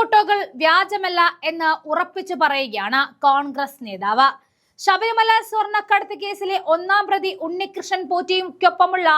ഫോട്ടോകൾ വ്യാജമല്ല എന്ന് ഉറപ്പിച്ചു പറയുകയാണ് കോൺഗ്രസ് നേതാവ്. ശബരിമല സ്വർണക്കടത്ത് കേസിലെ ഒന്നാം പ്രതി ഉണ്ണികൃഷ്ണൻ പോറ്റിയ്ക്കൊപ്പമുള്ള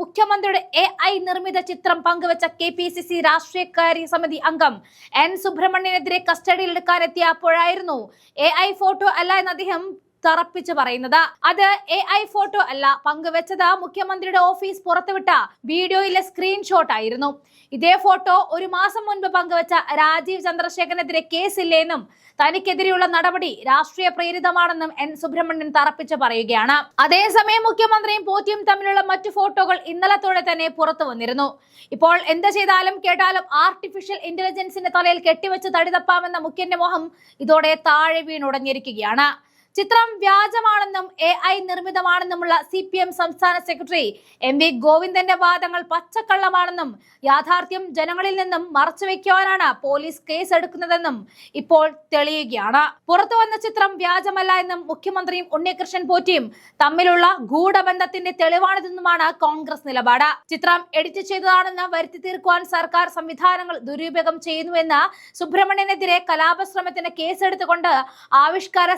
മുഖ്യമന്ത്രിയുടെ എ ഐ നിർമ്മിത ചിത്രം പങ്കുവച്ച കെ പി സി സി രാഷ്ട്രീയകാര്യ സമിതി അംഗം എൻ സുബ്രഹ്മണ്യനെതിരെ കസ്റ്റഡിയിലെടുക്കാനെത്തിയപ്പോഴായിരുന്നു എ ഐ ഫോട്ടോ അല്ല എന്ന് അദ്ദേഹം തറപ്പിച്ച് പറയുന്നത്. അത് എ ഐ ഫോട്ടോ അല്ല പങ്കുവച്ചത് മുഖ്യമന്ത്രിയുടെ ഓഫീസ് പുറത്തുവിട്ട വീഡിയോയിലെ സ്ക്രീൻഷോട്ട് ആയിരുന്നു ഇതേ ഫോട്ടോ ഒരു മാസം മുൻപ് പങ്കുവച്ച രാജീവ് ചന്ദ്രശേഖരനെതിരെ കേസില്ലേന്നും തനിക്കെതിരെയുള്ള നടപടി രാഷ്ട്രീയ പ്രേരിതമാണെന്നും എൻ. സുബ്രഹ്മണ്യൻ തറപ്പിച്ച് പറയുകയാണ്. അതേസമയം മുഖ്യമന്ത്രിയും പോറ്റിയും തമ്മിലുള്ള മറ്റു ഫോട്ടോകൾ ഇന്നലത്തോടെ തന്നെ പുറത്തു വന്നിരുന്നു. ഇപ്പോൾ എന്ത് ചെയ്താലും കേട്ടാലും ആർട്ടിഫിഷ്യൽ ഇന്റലിജൻസിന്റെ തലയിൽ കെട്ടിവെച്ച് തടിതപ്പാമെന്ന മുഖ്യന്റെ മോഹം ഇതോടെ താഴെ വീണുടഞ്ഞിരിക്കുകയാണ്. ചിത്രം വ്യാജമാണെന്നും എ ഐ നിർമ്മിതമാണെന്നുമുള്ള സി പി എം സംസ്ഥാന സെക്രട്ടറി എം വി ഗോവിന്ദന്റെ വാദങ്ങൾ പച്ചക്കള്ളമാണെന്നും യാഥാർത്ഥ്യം ജനങ്ങളിൽ നിന്നും മറച്ചുവെക്കുവാനാണ് പോലീസ് കേസ് എടുക്കുന്നതെന്നും ഇപ്പോൾ തെളിയുകയാണ്. പുറത്തു വന്ന ചിത്രം വ്യാജമല്ല എന്നും മുഖ്യമന്ത്രിയും ഉണ്ണികൃഷ്ണൻ പോറ്റിയും തമ്മിലുള്ള ഗൂഢബന്ധത്തിന്റെ തെളിവാണിതെന്നുമാണ് കോൺഗ്രസ് നിലപാട്. ചിത്രം എഡിറ്റ് ചെയ്തതാണെന്ന് വരുത്തി തീർക്കുവാൻ സർക്കാർ സംവിധാനങ്ങൾ ദുരുപയോഗം ചെയ്യുന്നുവെന്ന് സുബ്രഹ്മണ്യനെതിരെ കലാപശ്രമത്തിന് കേസെടുത്തുകൊണ്ട് ആവിഷ്കാര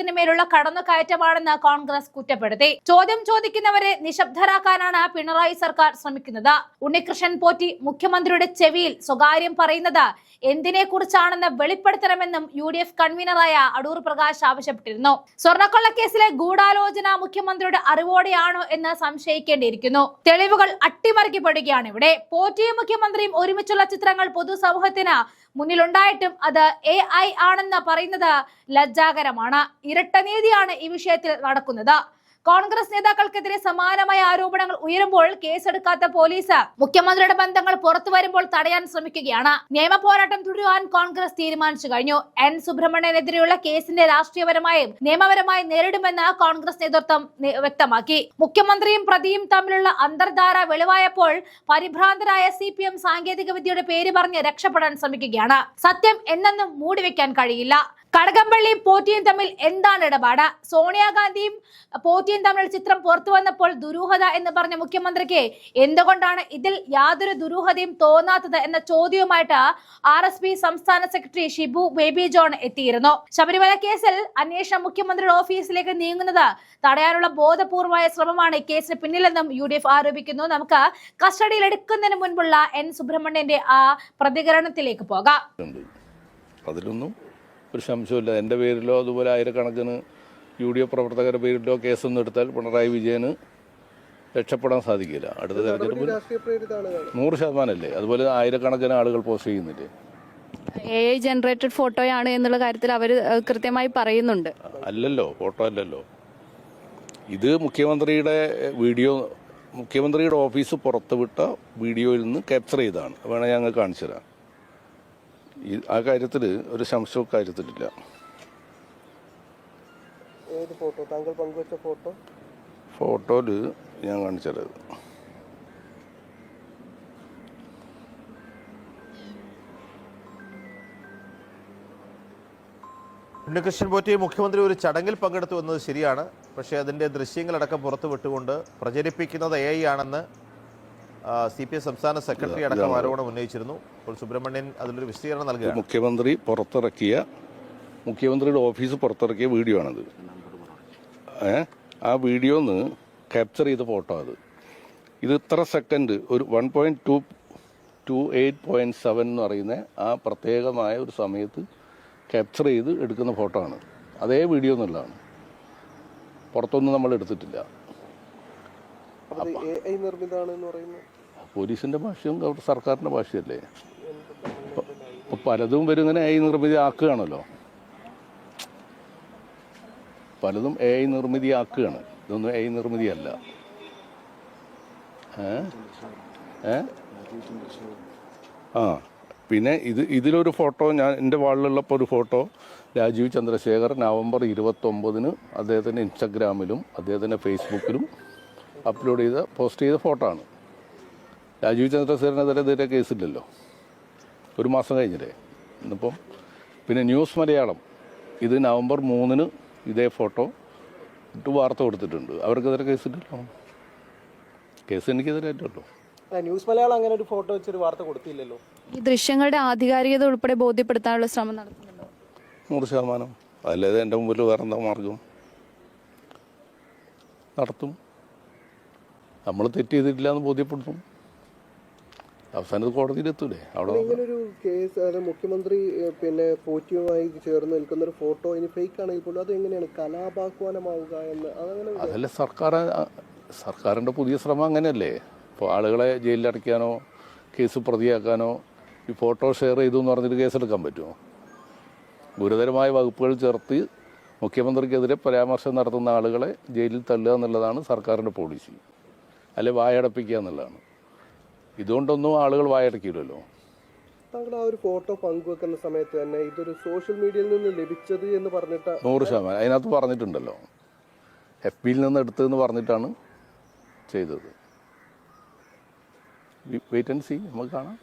സ്വാതന്ത്ര്യത്തിന് മേലുള്ള കടന്നുകയറ്റമാണെന്ന് കോൺഗ്രസ് കുറ്റപ്പെടുത്തി. ചോദ്യം ചോദിക്കുന്നവരെ നിശബ്ദരാക്കാനാണ് പിണറായി സർക്കാർ ശ്രമിക്കുന്നത്. ഉണ്ണികൃഷ്ണൻ പോറ്റി മുഖ്യമന്ത്രിയുടെ ചെവിയിൽ സ്വകാര്യം പറയുന്നത് എന്തിനെ കുറിച്ചാണെന്ന് വെളിപ്പെടുത്തണമെന്നും യു ഡി എഫ് കൺവീനറായ അടൂർ പ്രകാശ് ആവശ്യപ്പെട്ടിരുന്നു. സ്വർണക്കൊള്ളക്കേസിലെ ഗൂഢാലോചന മുഖ്യമന്ത്രിയുടെ അറിവോടെയാണോ എന്ന് സംശയിക്കേണ്ടിയിരിക്കുന്നു. തെളിവുകൾ അട്ടിമറിക്കപ്പെടുകയാണ് ഇവിടെ. പോറ്റിയും മുഖ്യമന്ത്രിയും ഒരുമിച്ചുള്ള ചിത്രങ്ങൾ പൊതുസമൂഹത്തിന് മുന്നിലുണ്ടായിട്ടും അത് എ ഐ ആണെന്ന് പറയുന്നത് ലജ്ജാകരമാണ്. ഇരട്ട നീതിയാണ് ഈ വിഷയത്തിൽ നടക്കുന്നത്. കോൺഗ്രസ് നേതാക്കൾക്കെതിരെ സമാനമായ ആരോപണങ്ങൾ ഉയരുമ്പോൾ കേസെടുക്കാത്ത പോലീസ് മുഖ്യമന്ത്രിയുടെ ബന്ധങ്ങൾ പുറത്തു വരുമ്പോൾ തടയാൻ ശ്രമിക്കുകയാണ്. നിയമ പോരാട്ടം തുടരുവാൻ കോൺഗ്രസ് തീരുമാനിച്ചു കഴിഞ്ഞു. എൻ. സുബ്രഹ്മണ്യനെതിരെയുള്ള കേസിന്റെ രാഷ്ട്രീയപരമായും നിയമപരമായും നേരിടുമെന്ന് കോൺഗ്രസ് നേതൃത്വം വ്യക്തമാക്കി. മുഖ്യമന്ത്രിയും പ്രതിയും തമ്മിലുള്ള അന്തർധാര വെളിവായപ്പോൾ പരിഭ്രാന്തരായ സി പി എം സാങ്കേതിക വിദ്യയുടെ പേര് പറഞ്ഞ് രക്ഷപ്പെടാൻ ശ്രമിക്കുകയാണ്. സത്യം എന്നെന്നും മൂടിവെക്കാൻ കഴിയില്ല. കടകംപള്ളിയും പോറ്റിയും തമ്മിൽ എന്താണ് ഇടപാട്? സോണിയാഗാന്ധിയും പോറ്റിയും തമ്മിൽ ചിത്രം പുറത്തു വന്നപ്പോൾ ദുരൂഹത എന്ന് പറഞ്ഞ മുഖ്യമന്ത്രിക്ക് എന്തുകൊണ്ടാണ് ഇതിൽ യാതൊരു ദുരൂഹതയും തോന്നാത്തത് എന്ന ചോദ്യവുമായിട്ട് ആർ സംസ്ഥാന സെക്രട്ടറി ഷിബു ബേബി ജോൺ എത്തിയിരുന്നു. ശബരിമല കേസിൽ അന്വേഷണം മുഖ്യമന്ത്രിയുടെ ഓഫീസിലേക്ക് നീങ്ങുന്നത് തടയാനുള്ള ബോധപൂർവമായ ശ്രമമാണ് കേസിന് പിന്നിലെന്നും യു ആരോപിക്കുന്നു. നമുക്ക് കസ്റ്റഡിയിൽ എടുക്കുന്നതിന് മുൻപുള്ള എൻ സുബ്രഹ്മണ്യന്റെ ആ പ്രതികരണത്തിലേക്ക് പോകാം. അതിലൊന്നും ഒരു സംശയമില്ല എന്റെ പേരിലോ അതുപോലെ ആയിരക്കണക്കിന് യു ഡി എഫ് പ്രവർത്തകരുടെ പേരിലോ കേസൊന്നും എടുത്താൽ പിണറായി വിജയന് രക്ഷപ്പെടാൻ സാധിക്കില്ല. അടുത്ത തെരഞ്ഞെടുപ്പിൽ നൂറ് ശതമാനമല്ലേ അതുപോലെ ആയിരക്കണക്കിന് ആളുകൾ പോസ്റ്റ് ചെയ്യുന്നില്ലേ? എ ഐ ജനറേറ്റഡ് ഫോട്ടോയാണ് എന്നുള്ള കാര്യത്തിൽ അവർ കൃത്യമായി പറയുന്നുണ്ട്. അല്ലല്ലോ ഫോട്ടോ അല്ലല്ലോ. ഇത് മുഖ്യമന്ത്രിയുടെ വീഡിയോ മുഖ്യമന്ത്രിയുടെ ഓഫീസ് പുറത്തുവിട്ട വീഡിയോയിൽ നിന്ന് ക്യാപ്ചർ ചെയ്തതാണ്. വേണേൽ ഞങ്ങൾ കാണിച്ചു തരാം. ഈ ആ കാര്യത്തിൽ ഒരു സംശയവും കാര്യത്തിലില്ല ഏത് ഫോട്ടോ? താങ്കൾ പങ്കുവച്ച ഫോട്ടോ? ഫോട്ടോയിൽ ഞാൻ കാണിച്ചത് ഉണ്ണികൃഷ്ണൻ പോറ്റി മുഖ്യമന്ത്രി ഒരു ചടങ്ങിൽ പങ്കെടുത്തു എന്നത് ശരിയാണ്. പക്ഷേ അതിന്റെ ദൃശ്യങ്ങളടക്കം പുറത്തുവിട്ടുകൊണ്ട് പ്രചരിപ്പിക്കുന്നത് എ ഐ ആണെന്ന് സി പി എം സംസ്ഥാന സെക്രട്ടറി അടക്കം ആരോപണം ഉന്നയിച്ചിരുന്നു. ഇപ്പോൾ സുബ്രഹ്മണ്യൻ അതിലൊരു വിശദീകരണം നൽകുകയാണ്. മുഖ്യമന്ത്രി പുറത്തിറക്കിയ മുഖ്യമന്ത്രിയുടെ ഓഫീസ് പുറത്തിറക്കിയ വീഡിയോ ആണത്. ആ വീഡിയോ ഒന്ന് ക്യാപ്ചർ ചെയ്ത ഫോട്ടോ അത്. ഇത് ഇത്ര സെക്കൻഡ് ഒരു one point two two eight point seven എന്ന് പറയുന്ന ആ പ്രത്യേകമായ ഒരു സമയത്ത് ക്യാപ്ചർ ചെയ്ത് എടുക്കുന്ന ഫോട്ടോ ആണ്. അതേ വീഡിയോ എന്നുള്ളതാണ് പുറത്തൊന്നും നമ്മൾ എടുത്തിട്ടില്ല. പോലീസിന്റെ ഭാഷയും സർക്കാരിന്റെ ഭാഷയല്ലേ? പലതും വരും ഇങ്ങനെ എ ഐ നിർമ്മിതി ആക്കുകയാണല്ലോ പലതും എ ഐ നിർമ്മിതി ആക്കുകയാണ് ഇതൊന്നും എ ഐ നിർമ്മിതിയല്ല. ആ. പിന്നെ ഇത് ഇതിലൊരു ഫോട്ടോ ഞാൻ എന്റെ വാളിലുള്ളപ്പോൾ ഒരു ഫോട്ടോ. രാജീവ് ചന്ദ്രശേഖർ നവംബർ ഇരുപത്തൊമ്പതിന് അദ്ദേഹത്തിന്റെ ഇൻസ്റ്റഗ്രാമിലും അദ്ദേഹത്തിന്റെ ഫേസ്ബുക്കിലും അപ്ലോഡ് ചെയ്ത പോസ്റ്റ് ചെയ്ത ഫോട്ടോ ആണ്. രാജീവ് ചന്ദ്രശേഖരനെതിരെ ഇതുവരെ കേസില്ലല്ലോ. ഒരു മാസം കഴിഞ്ഞില്ലേ ഇന്നിപ്പം പിന്നെ ന്യൂസ് മലയാളം. ഇത് നവംബർ മൂന്നിന് ഇതേ ഫോട്ടോ ഇട്ട് വാർത്ത കൊടുത്തിട്ടുണ്ട്. അവർക്കെതിരെ കേസില്ലല്ലോ. കേസ് എനിക്കെതിരെ അല്ല ന്യൂസ് മലയാളം അങ്ങനെ ഒരു ഫോട്ടോ വെച്ചൊരു വാർത്ത കൊടുത്തില്ലല്ലോ. ഈ ദൃശ്യങ്ങളുടെ ആധികാരികത ഉൾപ്പെടെ ബോധ്യപ്പെടുത്താനുള്ള ശ്രമം നടത്തുന്നുണ്ടോ? നൂറ് ശതമാനം. അല്ലേ എന്റെ മുമ്പിൽ വേറെന്താ മാർഗം? നടത്തും. നമ്മൾ തെറ്റ് ചെയ്തിട്ടില്ല എന്ന് ബോധ്യപ്പെടുത്തും അവസാനത് കോടതിയിലെത്തൂലേ? അവിടെ ഇങ്ങനൊരു കേസ് അതായത് മുഖ്യമന്ത്രി പിന്നെ പോറ്റിയുമായി ചേർന്ന് നിൽക്കുന്ന ഒരു ഫോട്ടോ ഇനി ഫേക്ക് ആണെങ്കിൽ പോലും അത് എങ്ങനെയാണ്? കലാപാഹ്വാനമാവുക എന്ന് അതങ്ങനെ അതല്ല സർക്കാർ സർക്കാരിന്റെ പുതിയ ശ്രമം അങ്ങനെയല്ലേ? ഇപ്പോൾ ആളുകളെ ജയിലിലടയ്ക്കാനോ കേസ് പ്രതിയാക്കാനോ ഈ ഫോട്ടോ ഷെയർ ചെയ്തു എന്ന് പറഞ്ഞിട്ട് കേസെടുക്കാൻ പറ്റുമോ? ഗുരുതരമായ വകുപ്പുകൾ ചേർത്ത് മുഖ്യമന്ത്രിക്കെതിരെ പരാമർശം നടത്തുന്ന ആളുകളെ ജയിലിൽ തള്ളുക എന്നുള്ളതാണ് സർക്കാരിന്റെ പോളിസി അല്ലെ വായടപ്പിക്കുക എന്നുള്ളതാണ്. ഇതുകൊണ്ടൊന്നും ആളുകൾ വായടക്കില്ലല്ലോ താങ്കൾ ആ ഒരു ഫോട്ടോ പങ്കുവെക്കുന്ന സമയത്ത് തന്നെ ഇതൊരു സോഷ്യൽ മീഡിയയിൽ നിന്ന് ലഭിച്ചത് എന്ന് പറഞ്ഞിട്ട് നൂറ് ശതമാനം. അതിനകത്ത് പറഞ്ഞിട്ടുണ്ടല്ലോ. എഫ് ബിയിൽ നിന്ന് എടുത്തതെന്ന് പറഞ്ഞിട്ടാണ് ചെയ്തത്. വെയിറ്റ് ആൻഡ് സി നമുക്ക് കാണാം.